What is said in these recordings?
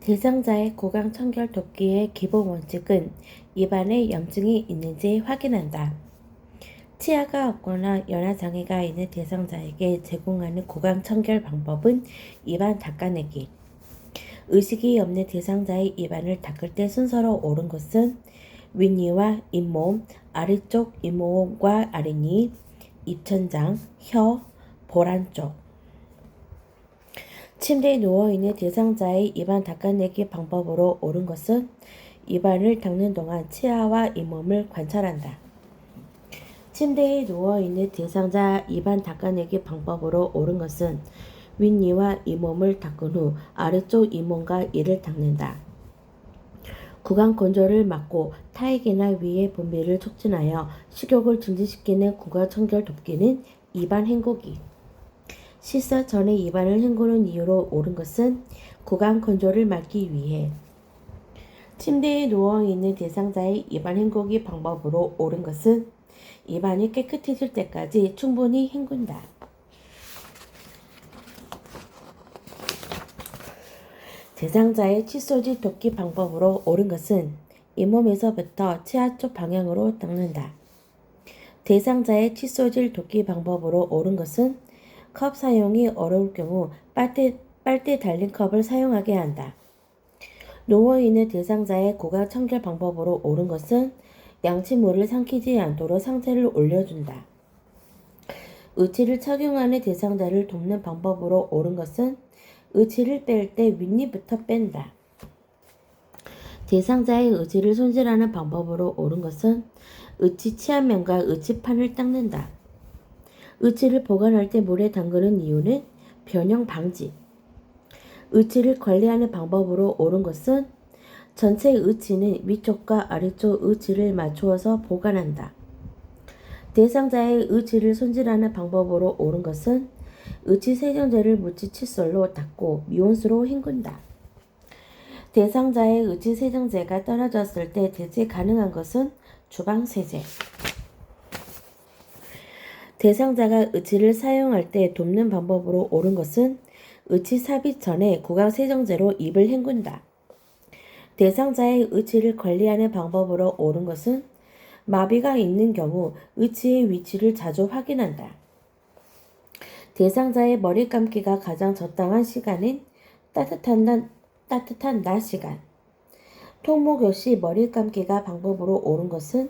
대상자의 고강 청결 돕기의 기본 원칙은 입안에 염증이 있는지 확인한다. 치아가 없거나 연화 장애가 있는 대상자에게 제공하는 고강 청결 방법은 입안 닦아내기. 의식이 없는 대상자의 입안을 닦을 때 순서로 옳은 것은 윗니와 잇몸, 아래쪽 잇몸과 아랫니, 입천장, 혀, 보란 쪽. 침대에 누워있는 대상자의 입안 닦아내기 방법으로 옳은 것은 입안을 닦는 동안 치아와 잇몸을 관찰한다. 침대에 누워있는 대상자 입안 닦아내기 방법으로 옳은 것은 윗니와 잇몸을 닦은 후 아래쪽 잇몸과 이를 닦는다. 구강 건조를 막고 타액이나 위의 분비를 촉진하여 식욕을 증진시키는 구강 청결 돕기는 입안 헹구기. 식사 전에 입안을 헹구는 이유로 옳은 것은 구강 건조를 막기 위해 침대에 누워 있는 대상자의 입안 헹구기 방법으로 옳은 것은 입안이 깨끗해질 때까지 충분히 헹군다. 대상자의 칫솔질 돕기 방법으로 옳은 것은 잇몸에서부터 치아 쪽 방향으로 닦는다. 대상자의 칫솔질 돕기 방법으로 옳은 것은 컵 사용이 어려울 경우 빨대, 빨대 달린 컵을 사용하게 한다. 누워있는 대상자의 고강 청결 방법으로 옳은 것은 양치물을 삼키지 않도록 상체를 올려준다. 의치를 착용하는 대상자를 돕는 방법으로 옳은 것은 의치를 뺄 때 윗니부터 뺀다. 대상자의 의지를 손질하는 방법으로 옳은 것은 의치 치안면과 의치판을 닦는다. 의치를 보관할 때 물에 담그는 이유는 변형 방지. 의치를 관리하는 방법으로 옳은 것은 전체 의치는 위쪽과 아래쪽 의치를 맞추어서 보관한다. 대상자의 의치를 손질하는 방법으로 옳은 것은 의치 세정제를 묻힌 칫솔로 닦고 미온수로 헹군다. 대상자의 의치 세정제가 떨어졌을 때 대체 가능한 것은 주방 세제. 대상자가 의치를 사용할 때 돕는 방법으로 옳은 것은 의치 삽입 전에 구강 세정제로 입을 헹군다. 대상자의 의치를 관리하는 방법으로 옳은 것은 마비가 있는 경우 의치의 위치를 자주 확인한다. 대상자의 머리 감기가 가장 적당한 시간은 따뜻한 낮, 따뜻한 낮 시간. 통목요 시 머리 감기가 방법으로 옳은 것은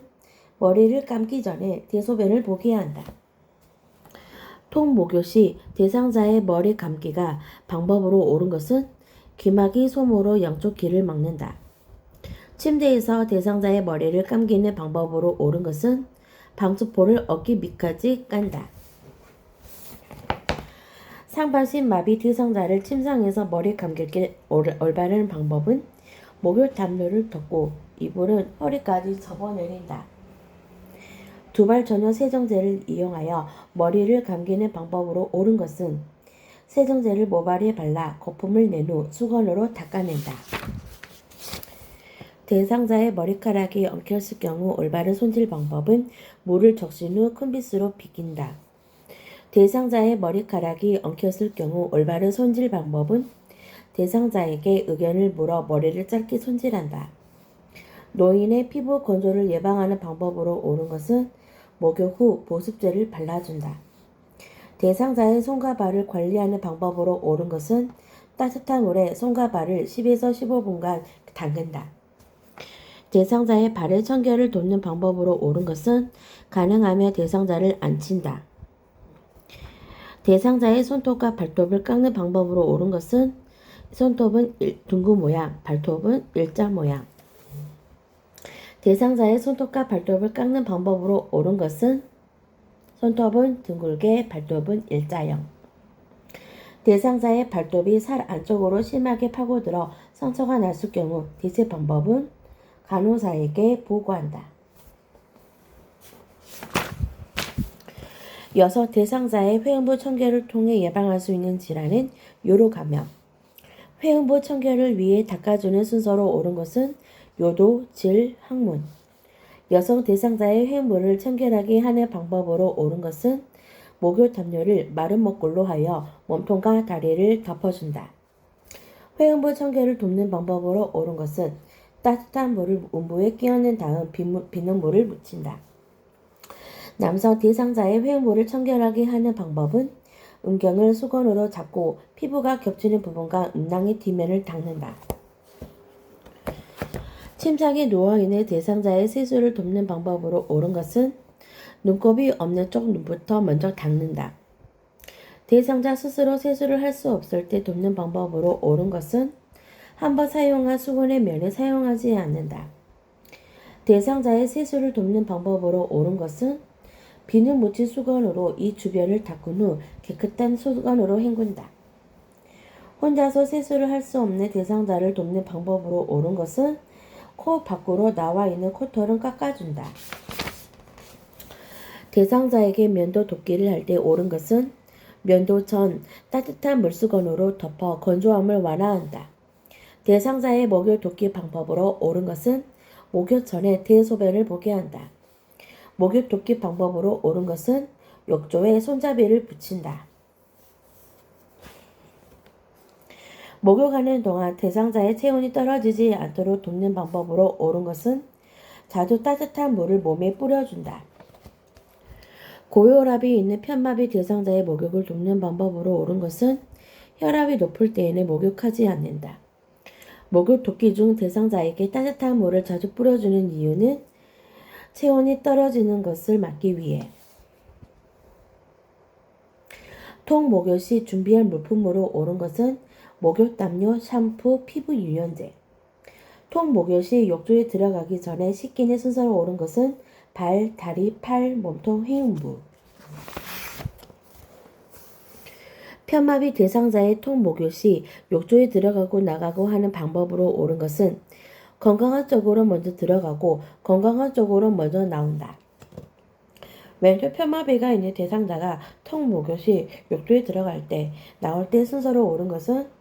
머리를 감기 전에 대소변을 보게 한다. 통목요 시 대상자의 머리 감기가 방법으로 옳은 것은 귀마개 솜으로 양쪽 귀를 막는다. 침대에서 대상자의 머리를 감기는 방법으로 옳은 것은 방수포를 어깨 밑까지 깐다. 상반신 마비 대상자를 침상에서 머리 감기게 올바른 방법은 목욕 담요를 덮고 이불은 허리까지 접어내린다. 두발 전용 세정제를 이용하여 머리를 감기는 방법으로 옳은 것은 세정제를 모발에 발라 거품을 낸 후 수건으로 닦아낸다. 대상자의 머리카락이 엉켰을 경우 올바른 손질 방법은 물을 적신 후 큰 빗으로 비긴다. 대상자의 머리카락이 엉켰을 경우 올바른 손질 방법은 대상자에게 의견을 물어 머리를 짧게 손질한다. 노인의 피부 건조를 예방하는 방법으로 옳은 것은 목욕 후 보습제를 발라준다. 대상자의 손과 발을 관리하는 방법으로 옳은 것은 따뜻한 물에 손과 발을 10에서 15분간 담근다. 대상자의 발의 청결을 돕는 방법으로 옳은 것은 가능하면 대상자를 앉힌다. 대상자의 손톱과 발톱을 깎는 방법으로 옳은 것은 손톱은 둥근 모양, 발톱은 일자 모양. 대상자의 손톱과 발톱을 깎는 방법으로 옳은 것은 손톱은 둥글게, 발톱은 일자형. 대상자의 발톱이 살 안쪽으로 심하게 파고들어 상처가 났을 경우 대체 방법은 간호사에게 보고한다. 여섯 대상자의 회음부 청결을 통해 예방할 수 있는 질환은 요로 감염. 회음부 청결을 위해 닦아주는 순서로 옳은 것은 요도, 질, 항문. 여성 대상자의 회음부를 청결하게 하는 방법으로 옳은 것은 목욕 담요를 마른 목골로 하여 몸통과 다리를 덮어준다. 회음부 청결을 돕는 방법으로 옳은 것은 따뜻한 물을 음부에 끼얹는 다음 비무- 비눗물을 묻힌다. 남성 대상자의 회음부를 청결하게 하는 방법은 음경을 수건으로 잡고 피부가 겹치는 부분과 음낭의 뒷면을 닦는다. 침상에 누워있는 대상자의 세수를 돕는 방법으로 옳은 것은 눈곱이 없는 쪽 눈부터 먼저 닦는다. 대상자 스스로 세수를 할 수 없을 때 돕는 방법으로 옳은 것은 한번 사용한 수건의 면에 사용하지 않는다. 대상자의 세수를 돕는 방법으로 옳은 것은 비누 묻힌 수건으로 이 주변을 닦은 후 깨끗한 수건으로 헹군다. 혼자서 세수를 할 수 없는 대상자를 돕는 방법으로 옳은 것은 코 밖으로 나와 있는 코털은 깎아준다. 대상자에게 면도 돕기를 할 때 옳은 것은 면도 전 따뜻한 물수건으로 덮어 건조함을 완화한다. 대상자의 목욕 돕기 방법으로 옳은 것은 목욕 전에 대소변을 보게 한다. 목욕 돕기 방법으로 옳은 것은 욕조에 손잡이를 붙인다. 목욕하는 동안 대상자의 체온이 떨어지지 않도록 돕는 방법으로 옳은 것은 자주 따뜻한 물을 몸에 뿌려준다. 고혈압이 있는 편마비 대상자의 목욕을 돕는 방법으로 옳은 것은 혈압이 높을 때에는 목욕하지 않는다. 목욕 돕기 중 대상자에게 따뜻한 물을 자주 뿌려주는 이유는 체온이 떨어지는 것을 막기 위해. 통 목욕 시 준비할 물품으로 옳은 것은 목욕 담요, 샴푸, 피부 유연제. 통 목욕 시 욕조에 들어가기 전에 씻기는 순서로 옳은 것은 발, 다리, 팔, 몸통, 회음부. 편마비 대상자의 통 목욕 시 욕조에 들어가고 나가고 하는 방법으로 옳은 것은 건강한 쪽으로 먼저 들어가고 건강한 쪽으로 먼저 나온다. 왼쪽 편마비가 있는 대상자가 통 목욕 시 욕조에 들어갈 때 나올 때 순서로 옳은 것은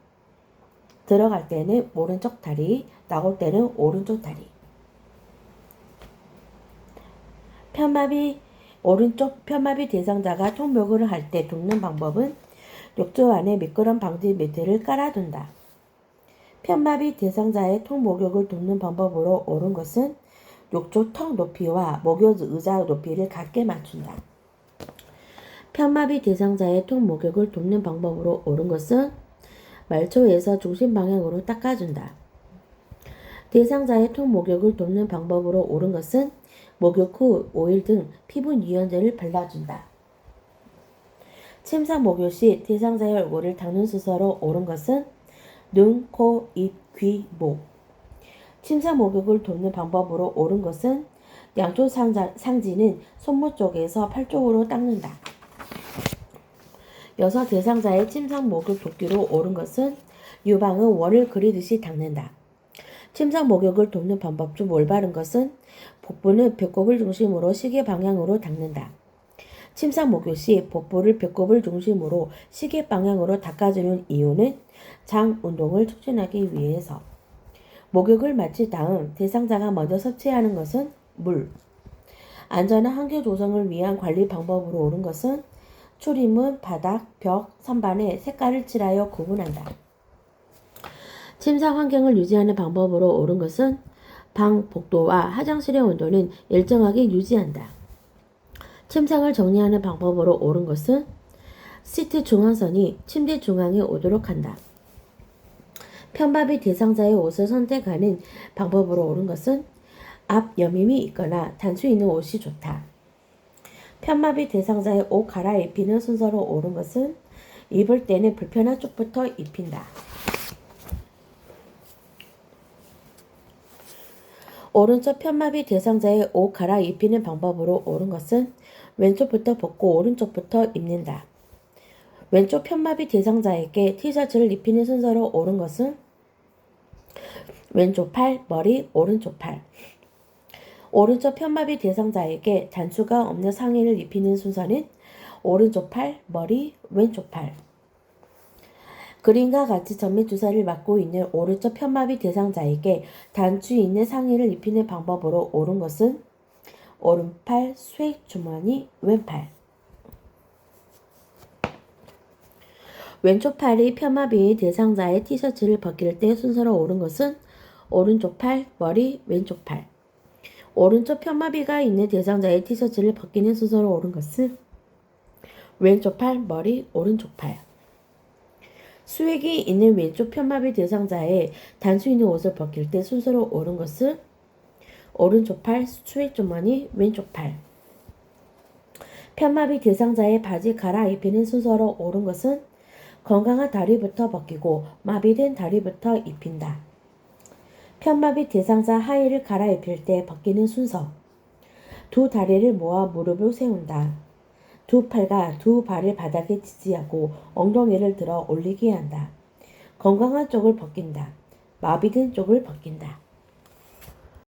들어갈 때는 오른쪽 다리, 나올 때는 오른쪽 다리. 편마비 오른쪽 편마비 대상자가 통목욕을 할 때 돕는 방법은 욕조 안에 미끄럼 방지 매트를 깔아둔다. 편마비 대상자의 통목욕을 돕는 방법으로 옳은 것은 욕조 턱 높이와 목욕 의자 높이를 같게 맞춘다. 편마비 대상자의 통목욕을 돕는 방법으로 옳은 것은 말초에서 중심 방향으로 닦아준다. 대상자의 통 목욕을 돕는 방법으로 옳은 것은 목욕 후 오일 등 피부 유연제를 발라준다. 침상 목욕 시 대상자의 얼굴을 닦는 순서로 옳은 것은 눈, 코, 입, 귀, 목. 침상 목욕을 돕는 방법으로 옳은 것은 양쪽 상자, 상지는 손목 쪽에서 팔 쪽으로 닦는다. 여섯 대상자의 침상 목욕 돕기로 옳은 것은 유방은 원을 그리듯이 닦는다. 침상 목욕을 돕는 방법 중 올바른 것은 복부는 배꼽을 중심으로 시계 방향으로 닦는다. 침상 목욕 시 복부를 배꼽을 중심으로 시계 방향으로 닦아주는 이유는 장 운동을 촉진하기 위해서. 목욕을 마친 다음 대상자가 먼저 섭취하는 것은 물. 안전한 환경 조성을 위한 관리 방법으로 옳은 것은 출입문, 바닥, 벽, 선반에 색깔을 칠하여 구분한다. 침상 환경을 유지하는 방법으로 옳은 것은 방 복도와 화장실의 온도는 일정하게 유지한다. 침상을 정리하는 방법으로 옳은 것은 시트 중앙선이 침대 중앙에 오도록 한다. 편밥이 대상자의 옷을 선택하는 방법으로 옳은 것은 앞 여밈이 있거나 단수 있는 옷이 좋다. 편마비 대상자의 옷 갈아입히는 순서로 옳은 것은 입을 때는 불편한 쪽부터 입힌다. 오른쪽 편마비 대상자의 옷 갈아입히는 방법으로 옳은 것은 왼쪽부터 벗고 오른쪽부터 입는다. 왼쪽 편마비 대상자에게 티셔츠를 입히는 순서로 옳은 것은 왼쪽 팔, 머리, 오른쪽 팔. 오른쪽 편마비 대상자에게 단수가 없는 상의를 입히는 순서는 오른쪽 팔, 머리, 왼쪽 팔. 그림과 같이 전매 주사를 맞고 있는 오른쪽 편마비 대상자에게 단추 있는 상의를 입히는 방법으로 옳은 것은 오른팔, 수액 주머니, 왼팔. 왼쪽 팔이 편마비 대상자의 티셔츠를 벗길 때 순서로 옳은 것은 오른쪽 팔, 머리, 왼쪽 팔. 오른쪽 편마비가 있는 대상자의 티셔츠를 벗기는 순서로 옳은 것은 왼쪽 팔, 머리, 오른쪽 팔. 수액이 있는 왼쪽 편마비 대상자의 단수 있는 옷을 벗길 때 순서로 옳은 것은 오른쪽 팔, 수액 주머니, 왼쪽 팔. 편마비 대상자의 바지 갈아입히는 순서로 옳은 것은 건강한 다리부터 벗기고 마비된 다리부터 입힌다. 편마비 대상자 하의를 갈아입힐 때 벗기는 순서. 두 다리를 모아 무릎을 세운다. 두 팔과 두 발을 바닥에 지지하고 엉덩이를 들어 올리게 한다. 건강한 쪽을 벗긴다. 마비된 쪽을 벗긴다.